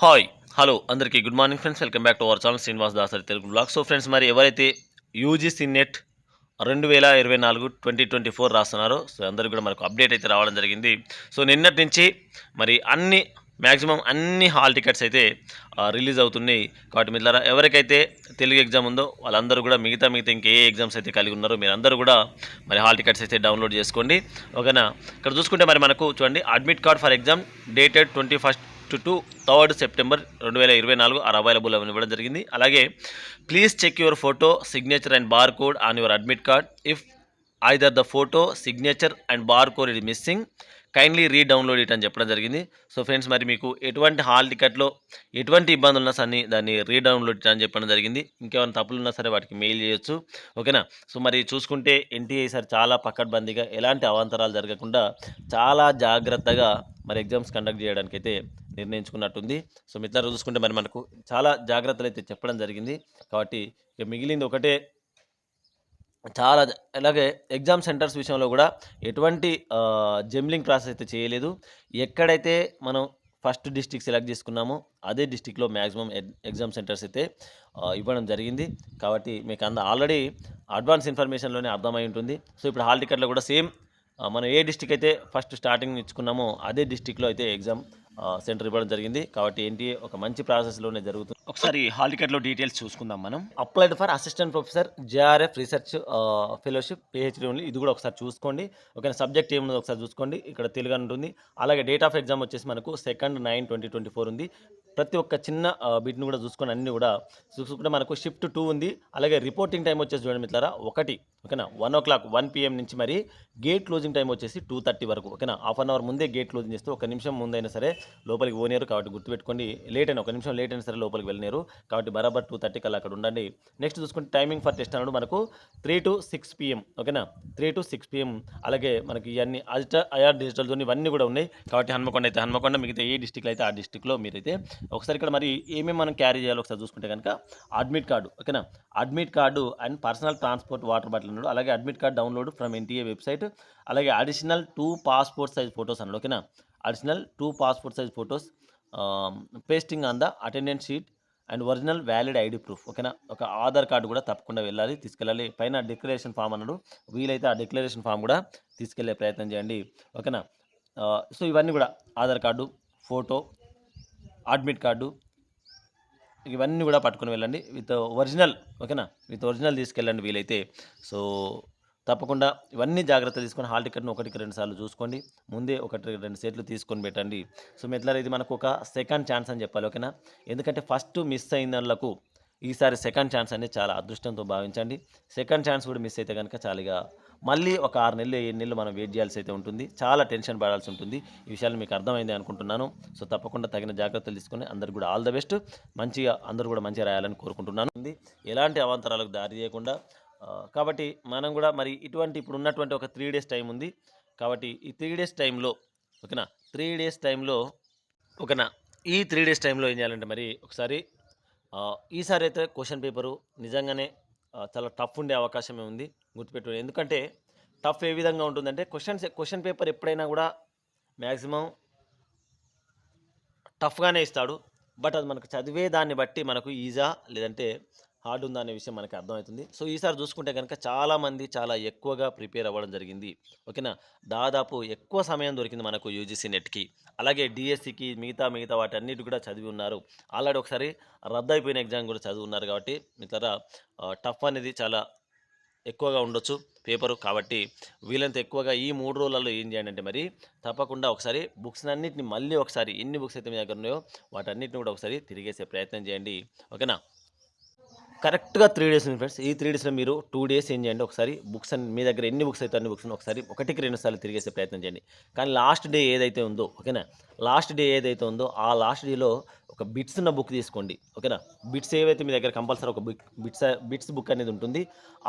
Hi hello అందరికీ good morning friends welcome back to our channel Srinivas Dasari Telugu vlog. So friends మరి ఎవరైతే UGC NET రెండు వేల ఇరవై నాలుగు ట్వంటీ ట్వంటీ ఫోర్ రాస్తున్నారో సో అందరికీ కూడా మనకు అప్డేట్ అయితే రావడం జరిగింది. సో నిన్నటి నుంచి మరి అన్ని మ్యాక్సిమం అన్ని హాల్ టికెట్స్ అయితే రిలీజ్ అవుతున్నాయి. కాబట్టి మిత్రులారా ఎవరికైతే తెలుగు ఎగ్జామ్ ఉందో వాళ్ళందరూ కూడా మిగతా మిగతా ఇంకే ఎగ్జామ్స్ అయితే కలిగి ఉన్నారో మీరందరూ కూడా మరి హాల్ టికెట్స్ అయితే డౌన్లోడ్ చేసుకోండి. ఓకేనా? ఇక్కడ చూసుకుంటే మరి మనకు చూడండి admit card for exam dated twenty first to two third September రెండు వేల ఇరవై నాలుగు ఆర్ అవైలబుల్ ఇవ్వడం జరిగింది. అలాగే please check your photo signature and bar code on your admit card if either the photo signature and bar code ఇది missing kindly redownload it అని చెప్పడం జరిగింది. సో ఫ్రెండ్స్ మరి మీకు ఎటువంటి హాల్ టికెట్లో ఎటువంటి ఇబ్బందులు ఉన్నా సరే దాన్ని రీడౌన్లోడ్ ఇట్ అని చెప్పడం జరిగింది. ఇంకేమైనా తప్పులు ఉన్నా సరే వాటికి మెయిల్ చేయొచ్చు. ఓకేనా? సో మరి చూసుకుంటే ఎన్టీఏ సార్ చాలా పక్కడ్బందీగా ఎలాంటి అవాంతరాలు జరగకుండా చాలా జాగ్రత్తగా మరి ఎగ్జామ్స్ కండక్ట్ చేయడానికైతే నిర్ణయించుకున్నట్టుంది. సో మిత్రులు చూసుకుంటే మరి మనకు చాలా జాగ్రత్తలు అయితే చెప్పడం జరిగింది. కాబట్టి ఇక మిగిలింది ఒకటే. చాలా అలాగే ఎగ్జామ్ సెంటర్స్ విషయంలో కూడా ఎటువంటి జెమ్లింగ్ ప్రాసెస్ అయితే చేయలేదు. ఎక్కడైతే మనం ఫస్ట్ డిస్టిక్ సెలెక్ట్ చేసుకున్నామో అదే డిస్టిక్లో మ్యాక్సిమం ఎగ్జామ్ సెంటర్స్ అయితే ఇవ్వడం జరిగింది. కాబట్టి మీకు అంద ఆల్రెడీ అడ్వాన్స్ ఇన్ఫర్మేషన్లోనే అర్థమై ఉంటుంది. సో ఇప్పుడు హాల్ టికెట్లో కూడా సేమ్ మనం ఏ డిస్టిక్ అయితే ఫస్ట్ స్టార్టింగ్ ఇచ్చుకున్నామో అదే డిస్టిక్లో అయితే ఎగ్జామ్ సెంటర్ ఇవ్వడం జరిగింది. కాబట్టి ఏంటి ఒక మంచి ప్రాసెస్లోనే జరుగుతుంది. ఒకసారి హాల్ టికెట్లో డీటెయిల్స్ చూసుకుందాం మనం. Applied for assistant professor JRF research fellowship PhD only. ఇది కూడా ఒకసారి చూసుకోండి. ఓకే సబ్జెక్ట్ ఏముందో ఒకసారి చూసుకోండి. ఇక్కడ తెలుగు ఉంటుంది. అలాగే డేట్ ఆఫ్ ఎగ్జామ్ వచ్చేసి మనకు second nine twenty twenty four ఉంది. ప్రతి ఒక్క చిన్న బిట్ని కూడా చూసుకొని అన్ని కూడా చూసుకుంటే మనకు షిఫ్ట్ టూ ఉంది. అలాగే రిపోర్టింగ్ టైం వచ్చేసి చూడండి మిత్రులారా ఒకటి ఓకేనా one o'clock one PM నుంచి మరి గేట్ క్లోజింగ్ టైం వచ్చేసి టూ థర్టీ వరకు ఓకేనా హాఫ్ అన్ అవర్ ముందే గేట్ క్లోజింగ్ చేస్తే ఒక నిమిషం ముందైనా సరే లోపలికి పోనేరు కాబట్టి గుర్తుపెట్టుకోండి. లేట్ అయినా ఒక నిమిషం లేట్ అయినా సరే లోపలికి వెళ్ళినారు కాబట్టి బరాబర్ టూ థర్టీ కల్లా అక్కడ ఉండండి. నెక్స్ట్ చూసుకుంటే టైమింగ్ ఫర్ టెస్ట్ అన్నాడు మనకు. త్రీ టు సిక్స్ పిఎం ఓకేనా త్రీ టు సిక్స్ పిఎం అలాగే మనకి ఇవన్నీ అజిట ఐఆర్ డిజిటల్ జోన్ ఇవన్నీ కూడా ఉన్నాయి. కాబట్టి హన్మకొండ అయితే హన్మకొండ మిగతా ఏ డిస్టిక్లో అయితే ఆ డిస్టిక్లో మీరైతే ఒకసారి ఇక్కడ మరి ఏమేమి మనం క్యారీ చేయాలో ఒకసారి చూసుకుంటే కనుక అడ్మిట్ కార్డు ఓకేనా admit card and personal transport water bottle అన్నాడు. అలాగే admit card download from NTA website అలాగే additional two passport size photos అన్నాడు. ఓకేనా additional two passport size photos pasting on the attendance sheet and original valid ID proof ఓకేనా? ఒక Aadhaar card కూడా తప్పకుండా వెళ్ళాలి తీసుకెళ్ళాలి. పైన డిక్లరేషన్ ఫామ్ అన్నాడు. వీలైతే ఆ డిక్లరేషన్ ఫామ్ కూడా తీసుకెళ్ళే ప్రయత్నం చేయండి. ఓకేనా? సో ఇవన్నీ కూడా Aadhaar card photo admit card ఇవన్నీ కూడా పట్టుకొని వెళ్ళండి. విత్ ఒరిజినల్ ఓకేనా? విత్ ఒరిజినల్ తీసుకెళ్ళండి వీలైతే. సో తప్పకుండా ఇవన్నీ జాగ్రత్త తీసుకొని హాల్ టికెట్ను ఒకటికి రెండు సార్లు చూసుకోండి. ముందే ఒకటి రెండు సెట్లు తీసుకొని పెట్టండి. సో మెట్లా ఇది మనకు ఒక సెకండ్ ఛాన్స్ అని చెప్పాలి ఓకేనా? ఎందుకంటే ఫస్ట్ మిస్ అయిన వాళ్ళకు ఈసారి సెకండ్ ఛాన్స్ అనేది చాలా అదృష్టంతో భావించండి. సెకండ్ ఛాన్స్ కూడా మిస్ అయితే కనుక చాలిగా మళ్ళీ ఒక ఆరు నెలలు ఏడు నెలలు మనం వెయిట్ చేయాల్సి అయితే ఉంటుంది. చాలా టెన్షన్ పడాల్సి ఉంటుంది. ఈ విషయాలు మీకు అర్థమైంది అనుకుంటున్నాను. సో తప్పకుండా తగిన జాగ్రత్తలు తీసుకొని అందరు కూడా ఆల్ ద బెస్ట్ మంచిగా అందరూ కూడా మంచిగా రాయాలని కోరుకుంటున్నాను. ఉంది ఎలాంటి అవాంతరాలకు దారి చేయకుండా కాబట్టి మనం కూడా మరి ఇటువంటి ఇప్పుడు ఉన్నటువంటి ఒక త్రీ డేస్ టైం ఉంది. కాబట్టి ఈ త్రీ డేస్ టైంలో ఓకేనా? త్రీ డేస్ టైంలో ఓకేనా? ఈ త్రీ డేస్ టైంలో ఏం చేయాలంటే మరి ఒకసారి ఈసారి అయితే క్వశ్చన్ పేపరు నిజంగానే చాలా టఫ్ ఉండే అవకాశమే ఉంది. గుర్తుపెట్టుకోండి. ఎందుకంటే టఫ్ ఏ విధంగా ఉంటుందంటే క్వశ్చన్స్ క్వశ్చన్ పేపర్ ఎప్పుడైనా కూడా మ్యాక్సిమం టఫ్గానే ఇస్తాడు. బట్ అది మనకు చదివే దాన్ని బట్టి మనకు ఈజా లేదంటే హార్డ్ ఉందా అనే విషయం మనకు అర్థమవుతుంది. సో ఈసారి చూసుకుంటే కనుక చాలామంది చాలా ఎక్కువగా ప్రిపేర్ అవ్వడం జరిగింది. ఓకేనా? దాదాపు ఎక్కువ సమయం దొరికింది మనకు యూజీసీ నెట్కి. అలాగే డిఎస్సికి మిగతా మిగతా వాటి అన్నిటి కూడా చదివి ఉన్నారు. ఆల్రెడీ ఒకసారి రద్దు అయిపోయిన ఎగ్జామ్ కూడా చదివి ఉన్నారు కాబట్టి మిగతా టఫ్ అనేది చాలా ఎక్కువగా ఉండొచ్చు పేపరు. కాబట్టి వీలంత ఎక్కువగా ఈ మూడు రోజులలో ఏం చేయండి అంటే మరి తప్పకుండా ఒకసారి బుక్స్ అన్నింటిని మళ్ళీ ఒకసారి ఎన్ని బుక్స్ అయితే మీ దగ్గర ఉన్నాయో వాటన్నిటిని కూడా ఒకసారి తిరిగేసే ప్రయత్నం చేయండి. ఓకేనా? కరెక్ట్గా త్రీ డేస్ ఉంది ఫ్రెండ్స్ ఈ త్రీ డేస్లో మీరు టూ డేస్ ఏం చేయండి. ఒకసారి బుక్స్ అని మీ దగ్గర ఎన్ని బుక్స్ అయితే అన్ని బుక్స్ ఒకసారి ఒకటికి రెండు సార్లు తిరిగేసే ప్రయత్నం చేయండి. కానీ లాస్ట్ డే ఏదైతే ఉందో ఓకేనా లాస్ట్ డే ఏదైతే ఉందో ఆ లాస్ట్ డేలో ఒక బిట్స్ ఉన్న బుక్ తీసుకోండి. ఓకేనా బిట్స్ ఏవైతే మీ దగ్గర కంపల్సరీ ఒక బుక్ బిట్స్ బిట్స్ బుక్ అనేది ఉంటుంది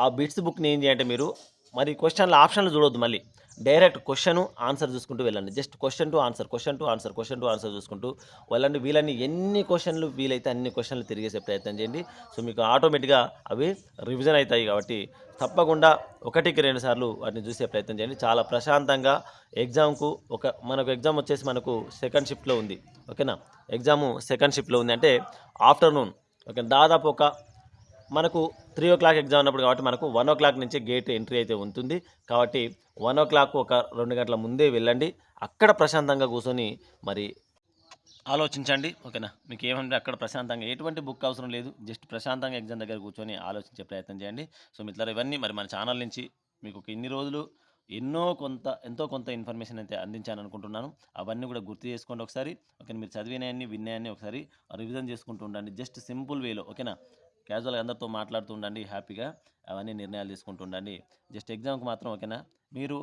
ఆ బిట్స్ బుక్ని ఏం చేయంటే మీరు మరి క్వశ్చన్ల ఆప్షన్లు చూడొద్దు మళ్ళీ. డైరెక్ట్ క్వశ్చన్ ఆన్సర్ చూసుకుంటూ వెళ్ళండి. Just question to answer question to answer question to answer చూసుకుంటూ వెళ్ళండి. వీళ్ళని ఎన్ని క్వశ్చన్లు వీలైతే అన్ని క్వశ్చన్లు తిరిగేసే ప్రయత్నం చేయండి. సో మీకు ఆటోమేటిక్గా అవి రివిజన్ అవుతాయి కాబట్టి తప్పకుండా ఒకటికి రెండు సార్లు వాటిని చూసే ప్రయత్నం చేయండి. చాలా ప్రశాంతంగా ఎగ్జామ్కు ఒక మనకు ఎగ్జామ్ వచ్చేసి మనకు సెకండ్ షిఫ్ట్లో ఉంది. ఓకేనా? ఎగ్జాము సెకండ్ షిఫ్ట్లో ఉంది అంటే ఆఫ్టర్నూన్. ఓకే దాదాపు ఒక మనకు త్రీ ఓ క్లాక్ ఎగ్జామ్ ఉన్నప్పుడు కాబట్టి మనకు వన్ ఓ క్లాక్ నుంచి గేట్ ఎంట్రీ అయితే ఉంటుంది. కాబట్టి వన్ ఓ క్లాక్ ఒక రెండు గంటల ముందే వెళ్ళండి. అక్కడ ప్రశాంతంగా కూర్చొని మరి ఆలోచించండి. ఓకేనా? మీకు ఏమంటే అక్కడ ప్రశాంతంగా ఎటువంటి బుక్ అవసరం లేదు. జస్ట్ ప్రశాంతంగా ఎగ్జామ్ దగ్గర కూర్చొని ఆలోచించే ప్రయత్నం చేయండి. సో మిత్రులు ఇవన్నీ మరి మన ఛానల్ నుంచి మీకు ఇన్ని రోజులు ఎన్నో కొంత ఎంతో కొంత ఇన్ఫర్మేషన్ అయితే అందించాను అనుకుంటున్నాను. అవన్నీ కూడా గుర్తు చేసుకోండి ఒకసారి. ఓకే మీరు చదివినాయన్ని విన్నాయన్ని ఒకసారి రివిజన్ చేసుకుంటూ ఉండండి. జస్ట్ సింపుల్ వేలో ఓకేనా? క్యాజువల్గా అందరితో మాట్లాడుతూ ఉండండి హ్యాపీగా అవన్నీ నిర్ణయాలు తీసుకుంటూ ఉండండి జస్ట్ ఎగ్జామ్కి మాత్రం ఓకేనా? మీరు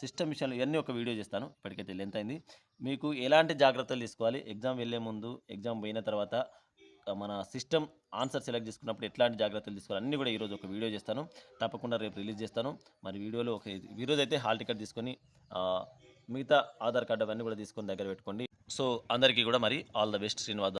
సిస్టమ్ విషయాలు ఇవన్నీ ఒక వీడియో చేస్తాను. ఇప్పటికైతే లెంత్ అయింది మీకు ఎలాంటి జాగ్రత్తలు తీసుకోవాలి? ఎగ్జామ్ వెళ్ళే ముందు ఎగ్జామ్ పోయిన తర్వాత మన సిస్టమ్ ఆన్సర్ సెలెక్ట్ చేసుకున్నప్పుడు ఎట్లాంటి జాగ్రత్తలు తీసుకోవాలి? అన్నీ కూడా ఈరోజు ఒక వీడియో చేస్తాను. తప్పకుండా రేపు రిలీజ్ చేస్తాను. మరి వీడియోలో ఒక ఈరోజు అయితే హాల్ టికెట్ తీసుకొని మిగతా ఆధార్ కార్డు అవన్నీ కూడా తీసుకొని దగ్గర పెట్టుకోండి. సో అందరికీ కూడా మరి ఆల్ ద బెస్ట్ శ్రీనివాస్